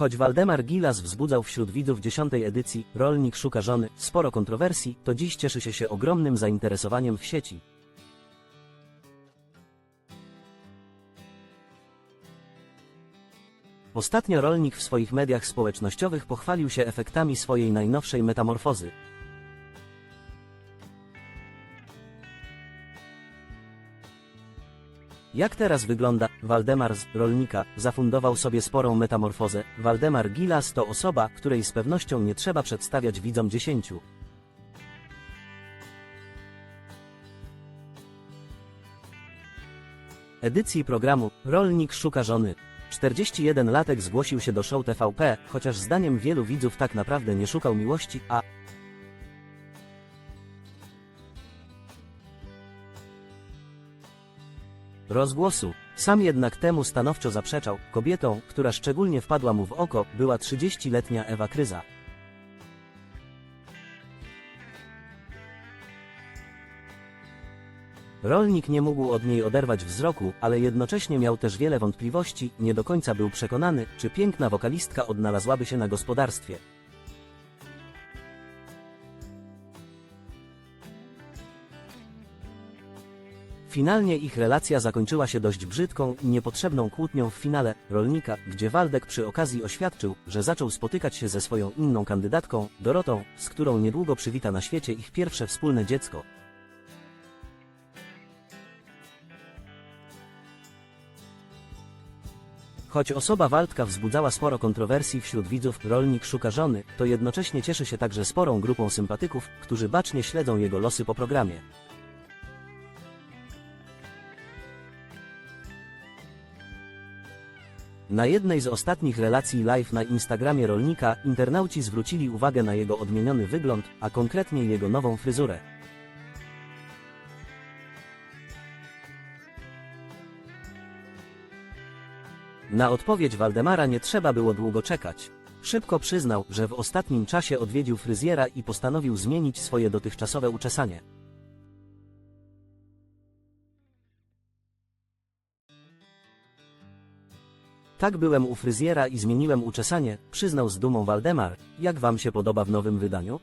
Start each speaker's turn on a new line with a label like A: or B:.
A: Choć Waldemar Gilas wzbudzał wśród widzów dziesiątej edycji Rolnik szuka żony sporo kontrowersji, to dziś cieszy się się ogromnym zainteresowaniem w sieci. Ostatnio rolnik w swoich mediach społecznościowych pochwalił się efektami swojej najnowszej metamorfozy. Jak teraz wygląda? Waldemar z rolnika zafundował sobie sporą metamorfozę. Waldemar Gilas to osoba, której z pewnością nie trzeba przedstawiać widzom dziesięciu. Edycji programu Rolnik szuka żony. 41-latek zgłosił się do show TVP, chociaż zdaniem wielu widzów tak naprawdę nie szukał miłości, a rozgłosu. Sam jednak temu stanowczo zaprzeczał. Kobietą, która szczególnie wpadła mu w oko, była 30-letnia Ewa Kryza. Rolnik nie mógł od niej oderwać wzroku, ale jednocześnie miał też wiele wątpliwości, nie do końca był przekonany, czy piękna wokalistka odnalazłaby się na gospodarstwie. Finalnie ich relacja zakończyła się dość brzydką i niepotrzebną kłótnią w finale Rolnika, gdzie Waldek przy okazji oświadczył, że zaczął spotykać się ze swoją inną kandydatką, Dorotą, z którą niedługo przywita na świecie ich pierwsze wspólne dziecko. Choć osoba Waldka wzbudzała sporo kontrowersji wśród widzów, rolnik szuka żony, to jednocześnie cieszy się także sporą grupą sympatyków, którzy bacznie śledzą jego losy po programie. Na jednej z ostatnich relacji live na Instagramie rolnika internauci zwrócili uwagę na jego odmieniony wygląd, a konkretnie jego nową fryzurę. Na odpowiedź Waldemara nie trzeba było długo czekać. Szybko przyznał, że w ostatnim czasie odwiedził fryzjera i postanowił zmienić swoje dotychczasowe uczesanie. Tak byłem u fryzjera i zmieniłem uczesanie, przyznał z dumą Waldemar. Jak wam się podoba w nowym wydaniu?